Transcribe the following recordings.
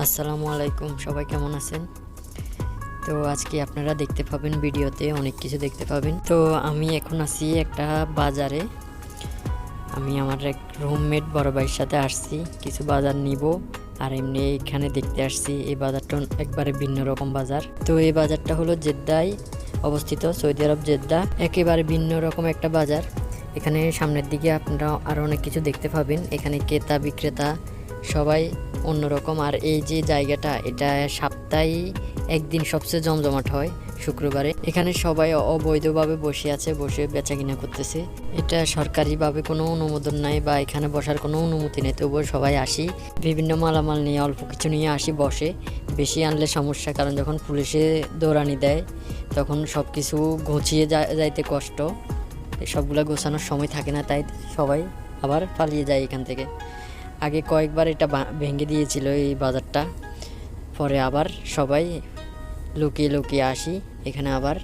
আসসালামু আলাইকুম, সবাই কেমন আছেন? তো আজকে আপনারা দেখতে পাবেন ভিডিওতে, অনেক কিছু দেখতে পাবেন। তো আমি এখন আছি একটা বাজারে। আমি আমার এক রুমমেট বড় ভাইয়ের সাথে আসছি, কিছু বাজার নিব। আর এমনি এখানে দেখতে আসছি, এই বাজারটা একবারে ভিন্ন রকম বাজার। তো এই বাজারটা হলো জেদ্দায় অবস্থিত, সৌদি আরব জেদ্দা। একেবারে ভিন্ন রকম একটা বাজার। এখানে সামনের দিকে আপনারা আরও অনেক কিছু দেখতে পাবেন। এখানে ক্রেতা, বিক্রেতা সবাই অন্যরকম। আর এই যে জায়গাটা, এটা সপ্তাহে একদিন সবচেয়ে জমজমাট হয় শুক্রবারে। এখানে সবাই অবৈধভাবে বসে আছে, বসে বেচা কিনা করতেছে। এটা সরকারিভাবে কোনো অনুমোদন নাই বা এখানে বসার কোনো অনুমতি নেই। তবুও সবাই আসি, বিভিন্ন মালামাল নিয়ে, অল্প কিছু নিয়ে আসি, বসে। বেশি আনলে সমস্যা, কারণ যখন পুলিশে দৌড়ানি দেয়, তখন সব কিছু ঘুচিয়ে যাইতে কষ্ট। সবগুলো গোছানোর সময় থাকে না, তাই সবাই আবার পালিয়ে যায় এখান থেকে। আগে কয়েকবার এটা ভেঙে দিয়েছিল এই বাজারটা। পরে আবার সবাই লুকিয়ে লুকিয়ে আসি, এখানে আবার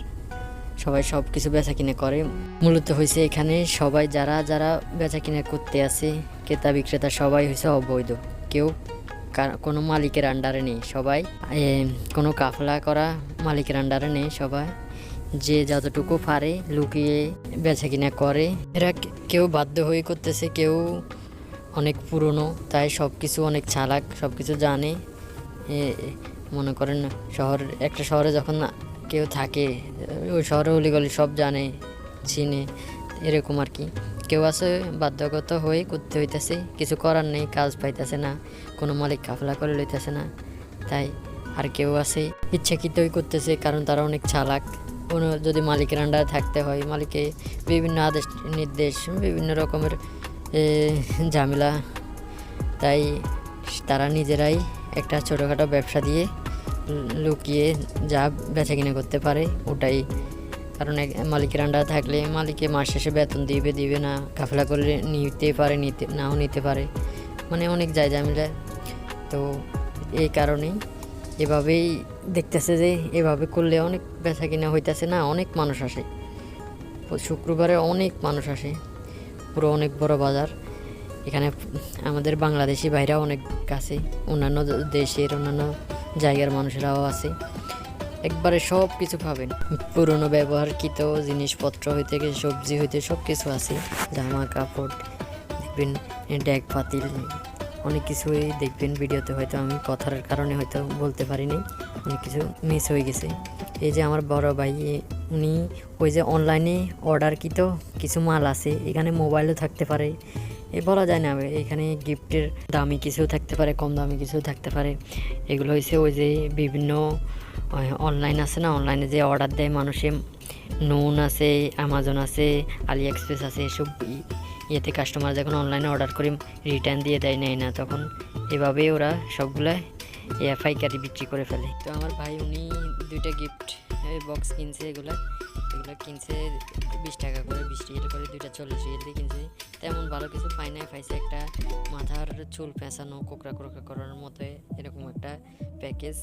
সবাই সব কিছু বেচা কিনে করে। মূলত হয়েছে এখানে সবাই যারা যারা বেচা কিনে করতে আসে ক্রেতা বিক্রেতা সবাই হয়েছে অবৈধ। কেউ কোনো মালিকের আন্ডারে নেই, সবাই কোনো কাফলা করা মালিকের আন্ডারে নেই, সবাই যে যতটুকু পারে লুকিয়ে বেচা কিনা করে। এরা কেউ বাধ্য হয়ে করতেছে, কেউ অনেক পুরনো, তাই সব কিছু অনেক চালাক সব কিছু জানে মনে করেন শহর, একটা শহরে যখন কেউ থাকে, ওই শহরে অলিগলি সব জানে, চিনে, এরকম আর কি। কেউ আছে, বাধ্যগত হয়ে করতে হইতেছে, কিছু করার নেই, কাজ পাইতেছে না, কোনো মালিক কাফলা করে লইতেছে না, তাই আর কেউ আছে, ইচ্ছাকৃতই করতেছে, কারণ তারা অনেক চালাক। কোনো, যদি মালিকের আন্ডারে থাকতে হয়, মালিকে বিভিন্ন আদেশ, নির্দেশ, বিভিন্ন রকমের ঝামেলা। তাই তারা নিজেরাই একটা ছোটোখাটো ব্যবসা দিয়ে লুকিয়ে যা বেচা কিনা করতে পারে, ওটাই। কারণ মালিকের আন্ডার থাকলে মালিকে মাস শেষে বেতন দিবে দিবে না। কাফলা করে নিতে পারে, নিতে, নাও নিতে পারে। মানে অনেক যায় ঝামেলা তো এই কারণেই এভাবেই দেখতেছে যে এভাবে করলে অনেক বেচা কিনা হইতেছে না, অনেক মানুষ আসে। শুক্রবারে অনেক মানুষ আসে। পুরো অনেক বড় বাজার। এখানে আমাদের বাংলাদেশি বাইরা অনেক আছে অন্যান্য দেশের অন্যান্য জায়গার মানুষেরাও আছে। একবারে সব কিছু পাবেন। পুরনো ব্যবহারকৃত জিনিসপত্র হইতে সবজি হইতে সব কিছু আছে। জামা, কাপড়, দেখবেন, ড্যাগ, পাতিল, অনেক কিছুই দেখবেন ভিডিওতে। হয়তো আমি কথার কারণে হয়তো বলতে পারিনি, অনেক কিছু মিস হয়ে গেছে। এই যে আমার বড় ভাই উনি ওই যে অনলাইনে অর্ডারকৃত কিছু মাল আছে, এখানে মোবাইলও থাকতে পারে। এ বলা যায় না, এখানে গিফটের দামি কিছু থাকতে পারে, কম দামি কিছু থাকতে পারে। এগুলো হয়েছে ওই যে বিভিন্ন অনলাইন আছে না অনলাইনে যে অর্ডার দেয় মানুষে নুন আছে অ্যামাজন আছে আলি এক্সপ্রেস আছে, এসব ইয়েতে কাস্টমার যখন অনলাইনে অর্ডার করে রিটার্ন দিয়ে দেয়, নেয় না, তখন এভাবে ওরা সবগুলা কারি বিক্রি করে ফেলে। তো আমার ভাই উনি দুইটা গিফট বক্স কিনছে, এগুলো এগুলো কিনছে বিশ টাকা করে, বিশ টাকা করে, দুইটা চল্লিশ টাকা দিয়ে কিনছে। তেমন ভালো কিছু পাই নাই, পাইছে একটা মাথার চুল পেঁচানো, কোকড়া কোকড়া করার মতো এরকম একটা প্যাকেজ